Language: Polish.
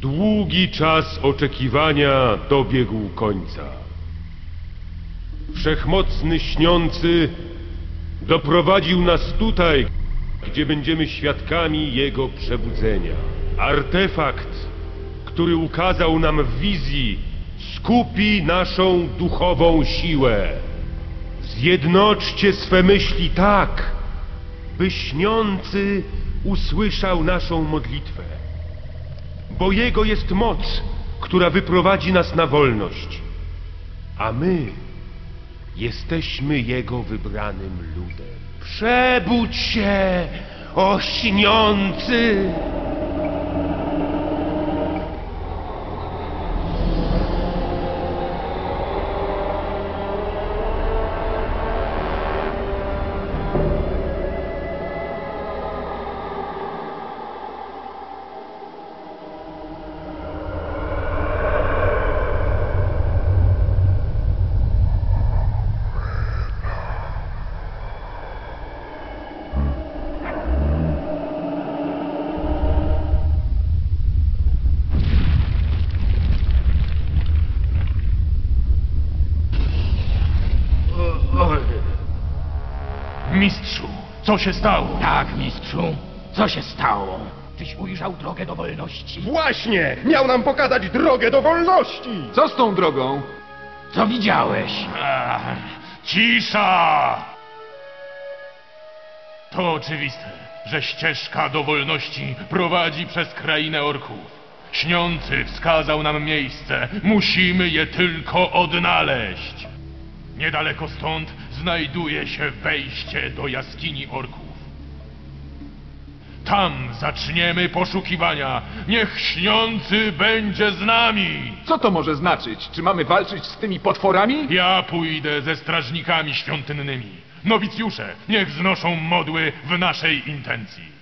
Długi czas oczekiwania dobiegł końca. Wszechmocny śniący doprowadził nas tutaj, gdzie będziemy świadkami jego przebudzenia. Artefakt, który ukazał nam w wizji, skupi naszą duchową siłę. Zjednoczcie swe myśli tak, by śniący usłyszał naszą modlitwę. Bo Jego jest moc, która wyprowadzi nas na wolność. A my jesteśmy Jego wybranym ludem. Przebudź się, o Mistrzu, co się stało? Tak, mistrzu. Co się stało? Czyś ujrzał drogę do wolności? Właśnie! Miał nam pokazać drogę do wolności! Co z tą drogą? Co widziałeś? Ach, cisza! To oczywiste, że ścieżka do wolności prowadzi przez krainę orków. Śniący wskazał nam miejsce, musimy je tylko odnaleźć. Niedaleko stąd znajduje się wejście do jaskini orków. Tam zaczniemy poszukiwania. Niech śniący będzie z nami. Co to może znaczyć? Czy mamy walczyć z tymi potworami? Ja pójdę ze strażnikami świątynnymi. Nowicjusze, niech znoszą modły w naszej intencji.